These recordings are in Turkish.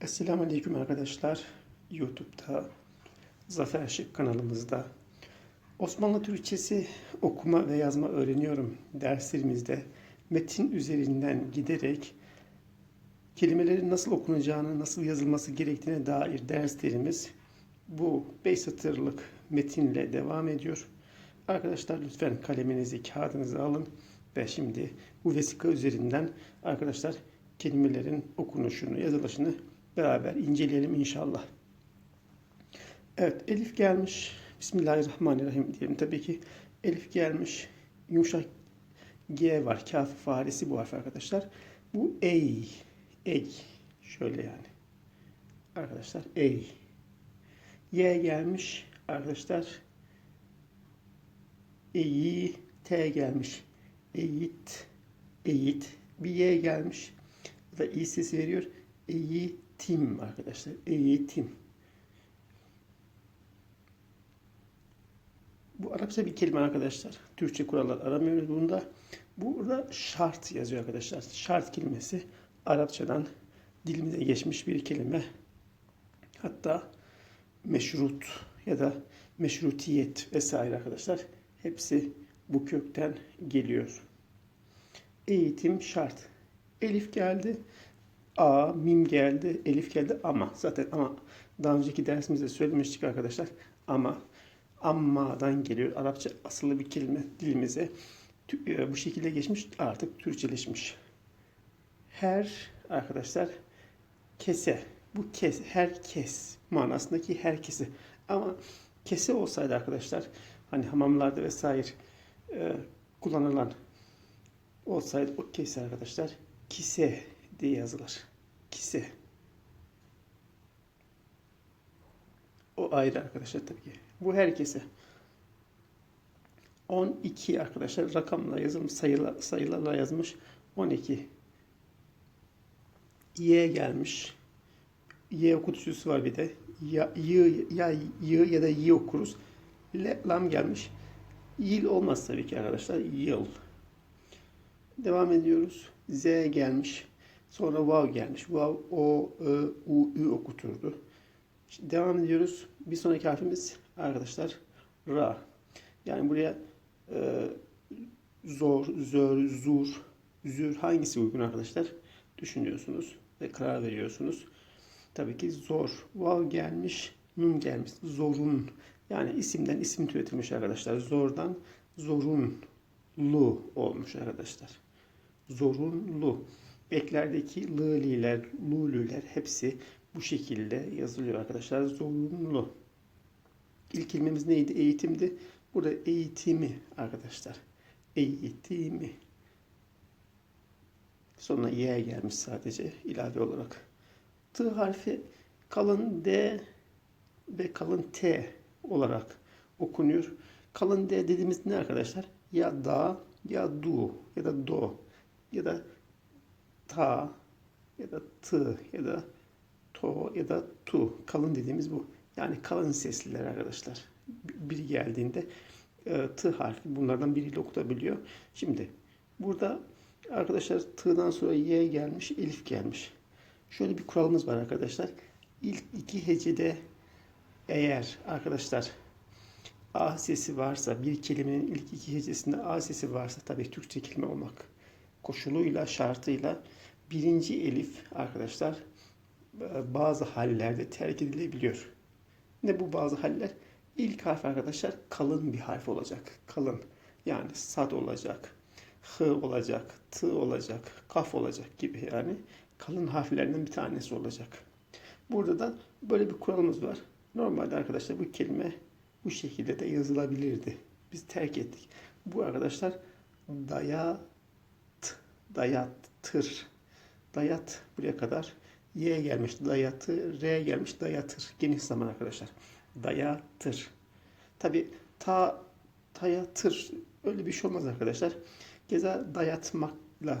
Esselamu Aleyküm arkadaşlar. YouTube'da Zafer Şık kanalımızda Osmanlı Türkçesi okuma ve yazma öğreniyorum derslerimizde metin üzerinden giderek kelimelerin nasıl okunacağını, nasıl yazılması gerektiğine dair derslerimiz bu 5 satırlık metinle devam ediyor. Arkadaşlar lütfen kaleminizi, kağıdınızı alın ve şimdi bu vesika üzerinden arkadaşlar kelimelerin okunuşunu, yazılışını beraber inceleyelim inşallah. Evet, Elif gelmiş. Bismillahirrahmanirrahim diyelim. Tabii ki Elif gelmiş. Yumuşak G var. Kaf faresi bu harf arkadaşlar. Bu ey. Ey. Şöyle yani. Arkadaşlar ey. Y gelmiş. Arkadaşlar eyi. T gelmiş. Eğit. Eğit. Bir Y gelmiş. Da i sesi veriyor. Eğitim arkadaşlar. Eğitim. Bu Arapça bir kelime arkadaşlar. Türkçe kurallar aramıyoruz bunda. Burada şart yazıyor arkadaşlar. Şart kelimesi Arapçadan dilimize geçmiş bir kelime. Hatta meşrut ya da meşrutiyet vesaire arkadaşlar. Hepsi bu kökten geliyor. Eğitim şart. Elif geldi. A, mim geldi, elif geldi ama zaten ama daha önceki dersimizde söylemiştik arkadaşlar. Ama ammadan geliyor. Arapça asıllı bir kelime dilimize bu şekilde geçmiş artık Türkçeleşmiş. Her arkadaşlar kese bu kes herkes manasındaki herkesi ama kese olsaydı arkadaşlar hani hamamlarda vesaire e, kullanılan olsaydı o kese arkadaşlar kise diye yazılır. Kise. O ayrı arkadaşlar tabii ki. Bu herkese. 12 arkadaşlar rakamla yazılmış sayılar, sayılarla yazmış 12 Y gelmiş. Y okutucusu var bir de. Ya, y, ya, y ya da y okuruz. Le, lam gelmiş. Yıl olmaz tabii ki arkadaşlar yıl. Devam ediyoruz. Z gelmiş sonra vav gelmiş vav o ö, u ü okuturdu Şimdi devam ediyoruz bir sonraki harfimiz arkadaşlar ra yani buraya e, zor, zör, zur, zür hangisi uygun arkadaşlar? Düşünüyorsunuz ve karar veriyorsunuz. Tabii ki zor. Vav gelmiş, nun gelmiş. Zorun. Yani isimden isim türetilmiş arkadaşlar. Zordan zorunlu olmuş arkadaşlar. Zorunlu. Eklerdeki lililer, lulüler hepsi bu şekilde yazılıyor arkadaşlar. Zorunlu. İlk kelimemiz neydi? Eğitimdi. Burada eğitimi arkadaşlar. Eğitimi. Sonra Y gelmiş sadece ilave olarak. T harfi kalın D ve kalın T olarak okunuyor. Kalın D dediğimiz ne arkadaşlar? Ya da ya du ya da do ya da ta ya da tı ya da to ya da tu. Kalın dediğimiz bu. Yani kalın sesliler arkadaşlar biri geldiğinde e, t harfi bunlardan biriyle okutabiliyor. Şimdi burada arkadaşlar t'dan sonra y gelmiş, elif gelmiş. Şöyle bir kuralımız var arkadaşlar. İlk iki hecede eğer arkadaşlar A sesi varsa bir kelimenin ilk iki hecesinde A sesi varsa tabii Türkçe kelime olmak koşuluyla şartıyla birinci elif arkadaşlar e, bazı hallerde terk edilebiliyor. Ne bu bazı haller? İlk harf arkadaşlar kalın bir harf olacak. Kalın. Yani sad olacak. H olacak. T olacak. Kaf olacak gibi yani. Kalın harflerden bir tanesi olacak. Burada da böyle bir kuralımız var. Normalde arkadaşlar bu kelime bu şekilde de yazılabilirdi. Biz terk ettik. Bu arkadaşlar dayat dayattır. Dayat buraya kadar Y gelmiş dayatı, R gelmiş dayatır. Geniş zaman arkadaşlar dayatır. Tabi ta dayatır öyle bir şey olmaz arkadaşlar. Keza dayatmakla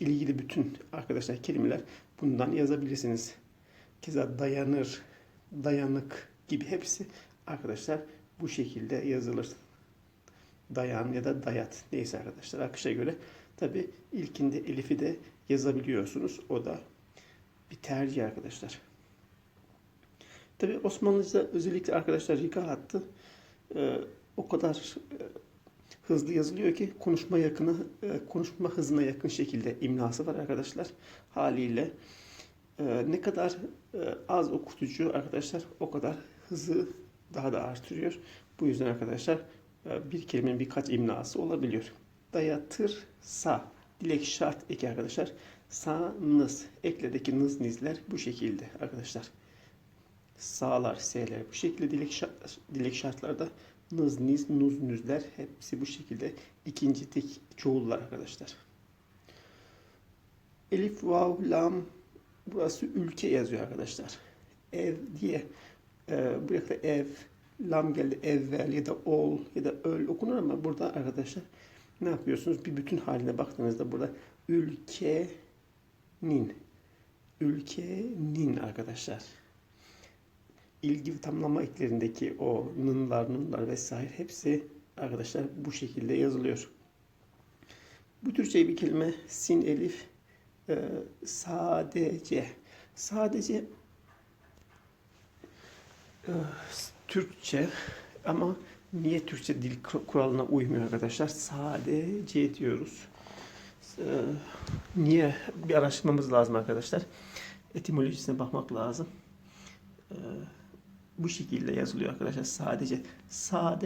ilgili bütün arkadaşlar kelimeler bundan yazabilirsiniz. Keza dayanır, dayanık gibi hepsi arkadaşlar bu şekilde yazılır. Dayan ya da dayat neyse arkadaşlar akışa göre tabi ilkinde elifi de yazabiliyorsunuz. O da bir tercih arkadaşlar. Tabi Osmanlıca özellikle arkadaşlar rika hattı e, o kadar e, hızlı yazılıyor ki konuşma yakını e, konuşma hızına yakın şekilde imlası var arkadaşlar. Haliyle e, ne kadar e, az okutucu arkadaşlar o kadar hızı daha da artırıyor. Bu yüzden arkadaşlar e, bir kelimenin birkaç imlası olabiliyor. Dayatır sa dilek şart eki arkadaşlar. Sa nız ekledeki nız nizler bu şekilde arkadaşlar. Sağlar, S'ler bu şekilde dilek, şart, dilek şartlarda nız, niz, nuz, nüzler hepsi bu şekilde ikinci tek çoğullar arkadaşlar. Elif, vav, lam burası ülke yazıyor arkadaşlar. Ev diye e, buraya ev, lam geldi evvel ya da ol ya da öl okunur ama burada arkadaşlar ne yapıyorsunuz? Bir bütün haline baktığınızda burada ülkenin ülkenin arkadaşlar ilgi tamlama eklerindeki o nınlar, nunlar vesaire hepsi arkadaşlar bu şekilde yazılıyor. Bu Türkçe bir kelime sin, elif, e, sadece. Sadece e, Türkçe ama niye Türkçe dil kuralına uymuyor arkadaşlar? Sadece diyoruz. E, niye? Bir araştırmamız lazım arkadaşlar. Etimolojisine bakmak lazım. E, bu şekilde yazılıyor arkadaşlar. Sadece sağ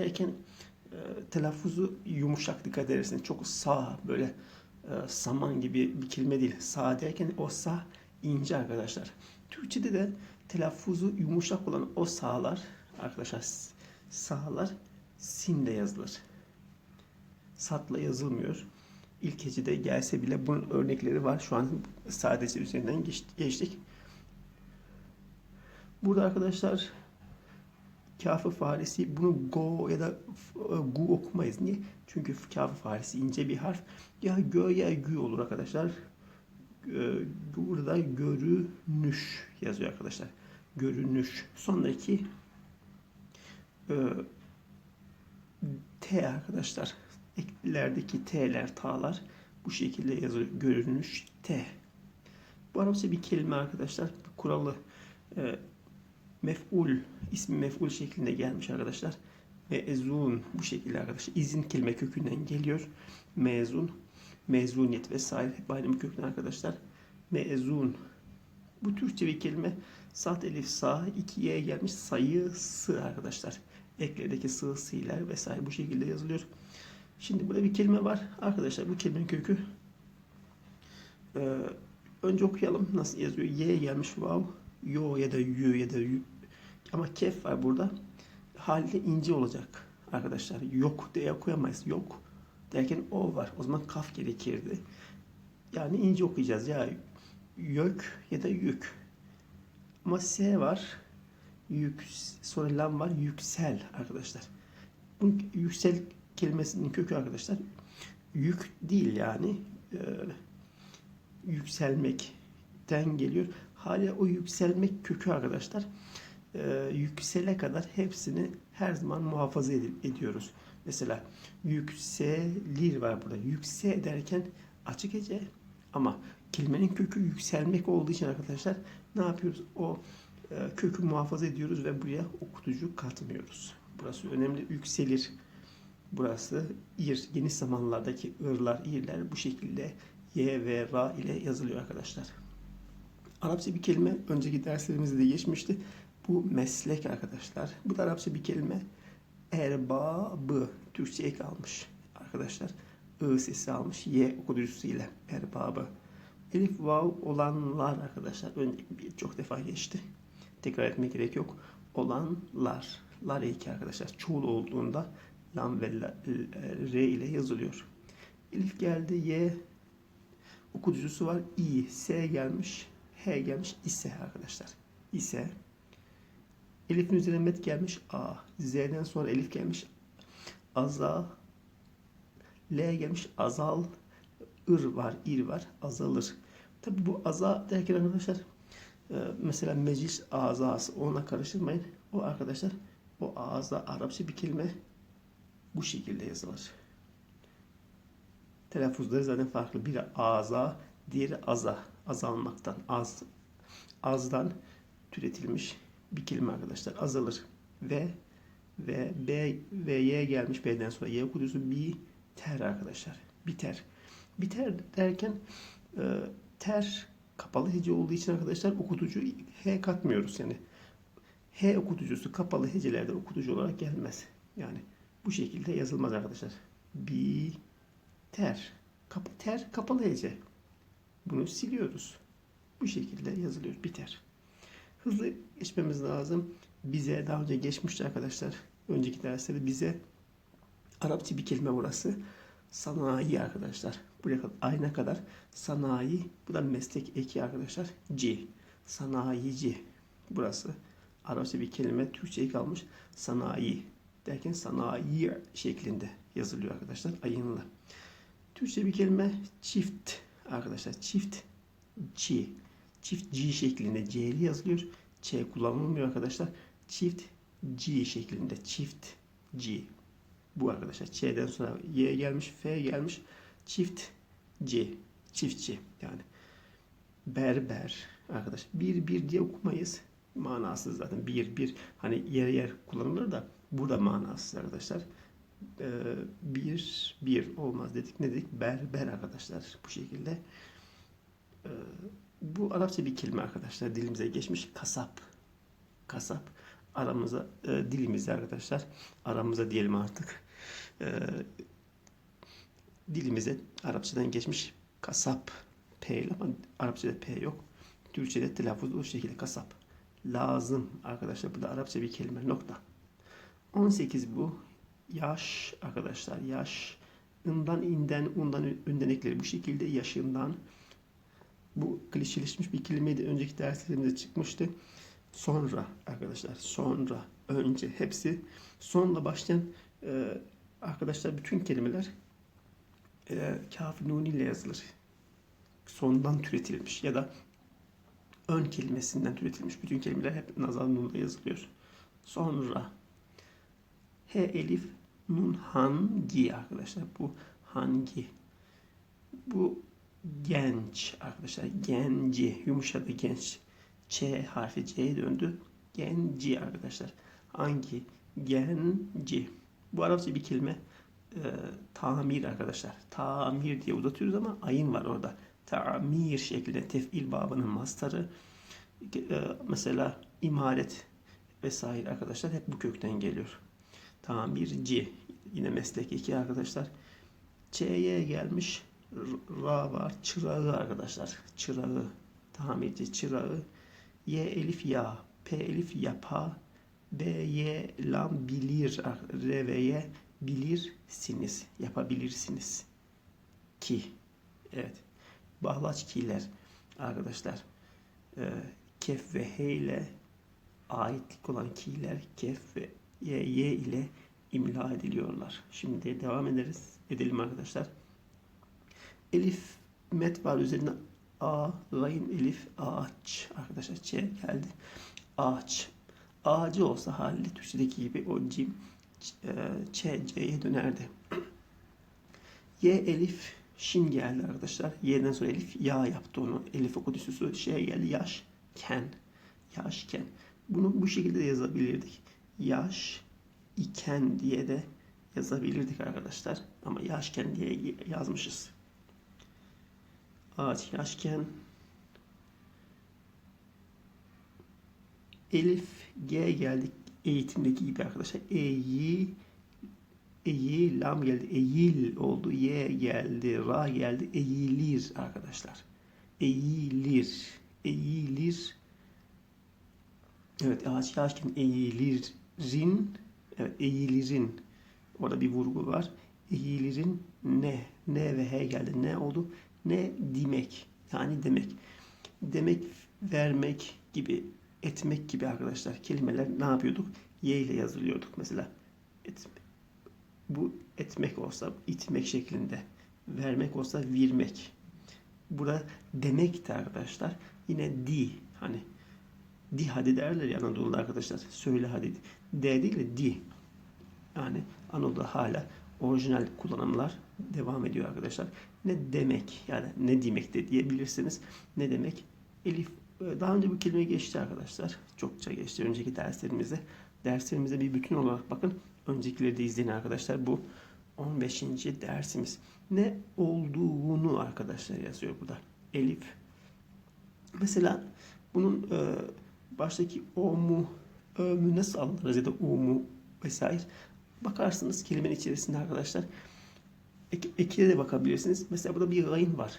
e, telaffuzu yumuşak dikkat ederseniz. Çok sağ böyle e, saman gibi bir kelime değil. Sağ o sağ ince arkadaşlar. Türkçede de telaffuzu yumuşak olan o sağlar arkadaşlar sağlar sinle yazılır. Satla yazılmıyor. İlk hecede gelse bile bunun örnekleri var. Şu an sadece üzerinden geçtik. Burada arkadaşlar kafı faresi bunu go ya da gu okumayız. Niye? Çünkü kafı faresi ince bir harf. Ya gö ya gü olur arkadaşlar. Burada görünüş yazıyor arkadaşlar. Görünüş. Sondaki e, T arkadaşlar. Eklerdeki T'ler, T'lar bu şekilde yazıyor. Görünüş T. Bu Arapça bir kelime arkadaşlar. Kuralı e, mef'ul ismi mef'ul şeklinde gelmiş arkadaşlar. Mezun bu şekilde arkadaşlar. İzin kelime kökünden geliyor. Mezun, mezuniyet vesaire hep aynı kökten arkadaşlar. Mezun. Bu Türkçe bir kelime. Sat elif sağ, ikiye gelmiş sayısı arkadaşlar. Ekledeki sığ, siler vesaire bu şekilde yazılıyor. Şimdi burada bir kelime var. Arkadaşlar bu kelimenin kökü ee, önce okuyalım nasıl yazıyor. Y gelmiş vav. Yo ya da yü ya da yü. Ama kef var burada. Halde ince olacak arkadaşlar. Yok diye koyamayız. Yok derken o var. O zaman kaf gerekirdi. Yani ince okuyacağız. Ya yök ya da yük. Ama S var. Yük, sonra lam var. Yüksel arkadaşlar. Bu yüksel kelimesinin kökü arkadaşlar yük değil yani e, yükselmekten geliyor. Hala o yükselmek kökü arkadaşlar e, yüksele kadar hepsini her zaman muhafaza ed- ediyoruz. Mesela yükselir var burada. Yükse derken açık hece ama kelimenin kökü yükselmek olduğu için arkadaşlar ne yapıyoruz? O kökü muhafaza ediyoruz ve buraya okutucu katmıyoruz. Burası önemli. Yükselir. Burası ir. Geniş zamanlardaki ırlar, irler bu şekilde y ve ra ile yazılıyor arkadaşlar. Arapça bir kelime önceki derslerimizde de geçmişti. Bu meslek arkadaşlar. Bu da Arapça bir kelime. Erbabı. Türkçe'ye kalmış arkadaşlar. I sesi almış. Y okuyucusuyla. Erbabı. Elif vav olanlar arkadaşlar. Birçok defa geçti. Tekrar etmeye gerek yok. Olanlar. Lar iki arkadaşlar. Çoğul olduğunda lam ve la, r ile yazılıyor. Elif geldi. Y okuyucusu var. i. S gelmiş. H gelmiş. ise arkadaşlar. İse Elif'in üzerine met gelmiş A. Z'den sonra elif gelmiş Aza. L gelmiş azal. Ir var, ir var, azalır. Tabi bu aza derken arkadaşlar mesela meclis azası ona karıştırmayın. O arkadaşlar o ağza Arapça bir kelime bu şekilde yazılır. Telaffuzları zaten farklı. Biri ağza, diğeri aza. Azalmaktan, az, azdan türetilmiş bir kelime arkadaşlar azalır. Ve ve B ve Y gelmiş B'den sonra Y okutusu biter arkadaşlar. Biter. Biter derken e, ter kapalı hece olduğu için arkadaşlar okutucu H katmıyoruz yani. H okutucusu kapalı hecelerde okutucu olarak gelmez. Yani bu şekilde yazılmaz arkadaşlar. Biter. Kap ter kapalı hece. Bunu siliyoruz. Bu şekilde yazılıyor. Biter. Hızlı geçmemiz lazım. Bize daha önce geçmişti arkadaşlar. Önceki derslerde bize Arapça bir kelime burası. Sanayi arkadaşlar. Buraya kadar ayna kadar sanayi. Bu da meslek eki arkadaşlar. C. Sanayici. Burası. Arapça bir kelime. Türkçe'ye kalmış. Sanayi. Derken sanayi şeklinde yazılıyor arkadaşlar. Ayınlı. Türkçe bir kelime çift arkadaşlar. Çift çi. Çift G şeklinde C'li yazılıyor. Ç kullanılmıyor arkadaşlar. Çift G şeklinde. Çift G. Bu arkadaşlar. Ç'den sonra Y gelmiş, F gelmiş. Çift C. Çiftçi yani. Berber arkadaş. Bir bir diye okumayız. Manasız zaten. Bir bir hani yer yer kullanılır da burada manasız arkadaşlar. Ee, bir bir olmaz dedik. Ne dedik? Berber arkadaşlar. Bu şekilde. Ee, bu Arapça bir kelime arkadaşlar. Dilimize geçmiş. Kasap. Kasap. Aramıza, e, dilimizde arkadaşlar. Aramıza diyelim artık. E, dilimize Arapçadan geçmiş kasap. P ama Arapçada P yok. Türkçe'de telaffuz o şekilde kasap. Lazım arkadaşlar. Bu da Arapça bir kelime. Nokta. 18 bu. Yaş arkadaşlar. Yaş. Inden, inden, undan, önden ekleri bu şekilde yaşından. Bu klişeleşmiş bir kelimeydi. Önceki derslerimizde çıkmıştı. Sonra arkadaşlar. Sonra. Önce. Hepsi. Sonla başlayan e, arkadaşlar bütün kelimeler e, kaf nun ile yazılır. Sondan türetilmiş ya da ön kelimesinden türetilmiş bütün kelimeler hep nazal nunla yazılıyor. Sonra H elif nun hangi arkadaşlar bu hangi bu genç arkadaşlar genci yumuşadı genç Ç harfi C'ye döndü genci arkadaşlar hangi genci bu Arapça bir kelime e, tamir arkadaşlar. Tamir diye uzatıyoruz ama ayın var orada. Tamir şeklinde tefil babının mastarı. E, mesela imaret vesaire arkadaşlar hep bu kökten geliyor. Tamirci yine meslek iki arkadaşlar. Ç'ye gelmiş. Ra var. Çırağı arkadaşlar. Çırağı. Tamirci çırağı. Y elif ya. P elif yapa. B, Y, lam bilir. R ve Y bilirsiniz. Yapabilirsiniz. Ki. Evet. Bağlaç kiler. Arkadaşlar. E, kef ve he ile aitlik olan kiler kef ve y, y ile imla ediliyorlar. Şimdi devam ederiz. Edelim arkadaşlar. Elif met var üzerine a, gayn elif ağaç. Arkadaşlar ç geldi. Ağaç. Ağacı olsa haliyle Türkçedeki gibi o cim Ç, C'ye dönerdi. Y elif şin geldi arkadaşlar. Y'den sonra elif ya yaptı onu. Elif okudüsüsü şey geldi yaş ken. Yaşken. Bunu bu şekilde de yazabilirdik. Yaş iken diye de yazabilirdik arkadaşlar. Ama yaşken diye yazmışız. Ağaç yaşken Elif G geldik eğitimdeki gibi arkadaşlar. Eyi eyi lam geldi. Eğil oldu. Y geldi. Ra geldi. Eğilir arkadaşlar. Eğilir. Eğilir. Evet ağaç yaşken eğilirin. Evet eğilirin. Orada bir vurgu var. Eğilirin ne? Ne ve he geldi. Ne oldu? Ne demek. Yani demek. Demek vermek gibi etmek gibi arkadaşlar kelimeler ne yapıyorduk? Y ile yazılıyorduk mesela. Et, bu etmek olsa itmek şeklinde. Vermek olsa virmek. Burada demek de arkadaşlar yine di hani di hadi derler ya Anadolu'da arkadaşlar. Söyle hadi. D değil de di. Yani Anadolu'da hala orijinal kullanımlar devam ediyor arkadaşlar. Ne demek yani ne demek de diyebilirsiniz. Ne demek? Elif e, daha önce bu kelime geçti arkadaşlar. Çokça geçti önceki derslerimizde. Derslerimize bir bütün olarak bakın. Öncekileri de izleyin arkadaşlar. Bu 15. dersimiz. Ne olduğunu arkadaşlar yazıyor burada. Elif. Mesela bunun e, baştaki o mu, ö mü nasıl alınır ya da u mu vesaire. Bakarsınız kelimenin içerisinde arkadaşlar. Ek, ekine de bakabilirsiniz. Mesela burada bir gayn var.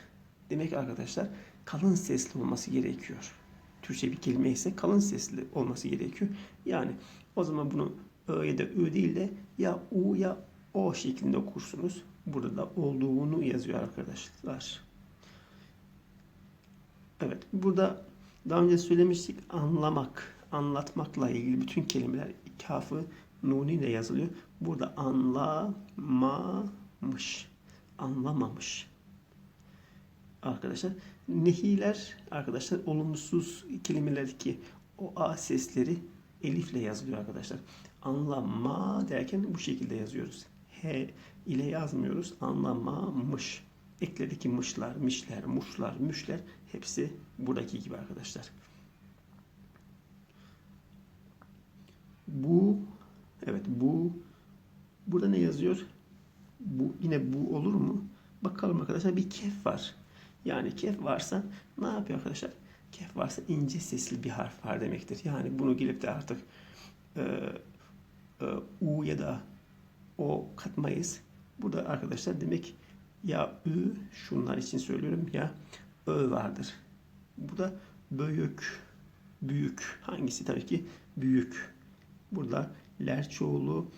Demek ki arkadaşlar kalın sesli olması gerekiyor. Türkçe bir kelime ise kalın sesli olması gerekiyor. Yani o zaman bunu ö ya da ü değil de ya u ya o şeklinde okursunuz. Burada da olduğunu yazıyor arkadaşlar. Evet, burada daha önce söylemiştik anlamak, anlatmakla ilgili bütün kelimeler kafı nuni ile yazılıyor. Burada anlamamış, anlamamış. Arkadaşlar nehiler arkadaşlar olumsuz kelimeler ki o a sesleri elifle yazılıyor arkadaşlar. Anlama derken bu şekilde yazıyoruz. H ile yazmıyoruz. Anlamamış. Ekledeki mışlar, mişler, muşlar, müşler hepsi buradaki gibi arkadaşlar. Bu evet bu burada ne yazıyor? Bu yine bu olur mu? Bakalım arkadaşlar bir kef var. Yani kef varsa ne yapıyor arkadaşlar? Kef varsa ince sesli bir harf var demektir. Yani bunu gelip de artık e, e, u ya da o katmayız. Burada arkadaşlar demek ya ü şunlar için söylüyorum ya ö vardır. Bu da büyük, büyük. Hangisi tabii ki büyük. Burada ler çoğulu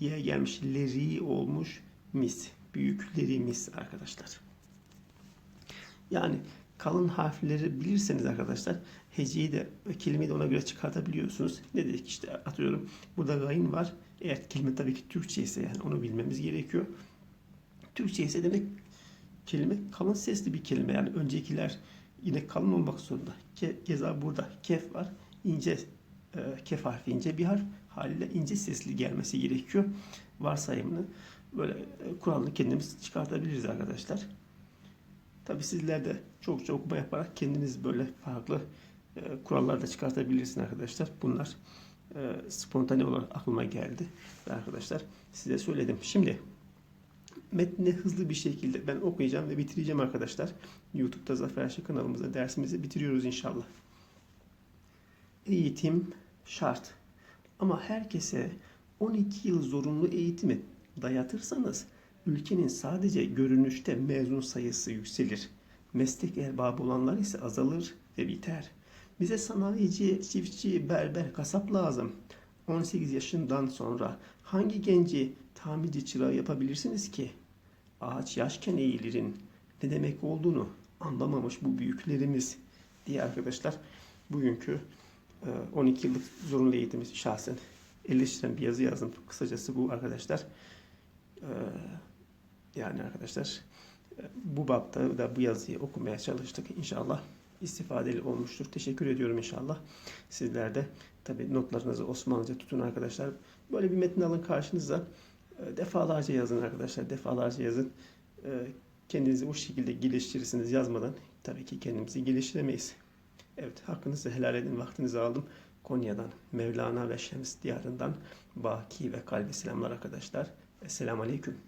ye gelmiş leri olmuş mis. Büyüklerimiz arkadaşlar. Yani kalın harfleri bilirseniz arkadaşlar heceyi de kelimeyi de ona göre çıkartabiliyorsunuz. Ne dedik işte atıyorum burada gayin var. Eğer kelime tabii ki Türkçe ise yani onu bilmemiz gerekiyor. Türkçe ise demek kelime kalın sesli bir kelime. Yani öncekiler yine kalın olmak zorunda. Ke, keza burada kef var. ince e, kef harfi ince bir harf. Haliyle ince sesli gelmesi gerekiyor. Varsayımını böyle e, kuralını kendimiz çıkartabiliriz arkadaşlar. Tabi sizler de çok çok okuma yaparak kendiniz böyle farklı e, kurallar da çıkartabilirsiniz arkadaşlar. Bunlar e, spontane olarak aklıma geldi. Ve arkadaşlar size söyledim. Şimdi metni hızlı bir şekilde ben okuyacağım ve bitireceğim arkadaşlar. YouTube'da Zafer Aşık kanalımızda dersimizi bitiriyoruz inşallah. Eğitim şart. Ama herkese 12 yıl zorunlu eğitimi dayatırsanız ülkenin sadece görünüşte mezun sayısı yükselir. Meslek erbabı olanlar ise azalır ve biter. Bize sanayici, çiftçi, berber, kasap lazım. 18 yaşından sonra hangi genci tamirci çırağı yapabilirsiniz ki? Ağaç yaşken eğilirin ne demek olduğunu anlamamış bu büyüklerimiz diye arkadaşlar bugünkü 12 yıllık zorunlu eğitimi şahsen eleştiren bir yazı yazdım. Kısacası bu arkadaşlar. Yani arkadaşlar bu bapta da bu yazıyı okumaya çalıştık. İnşallah istifadeli olmuştur. Teşekkür ediyorum inşallah. Sizler de tabi notlarınızı Osmanlıca tutun arkadaşlar. Böyle bir metin alın karşınıza. Defalarca yazın arkadaşlar. Defalarca yazın. Kendinizi bu şekilde geliştirirsiniz yazmadan. Tabii ki kendimizi geliştiremeyiz. Evet hakkınızı helal edin. Vaktinizi aldım. Konya'dan, Mevlana ve Şems diyarından Baki ve kalbi selamlar arkadaşlar. Esselamu Aleyküm.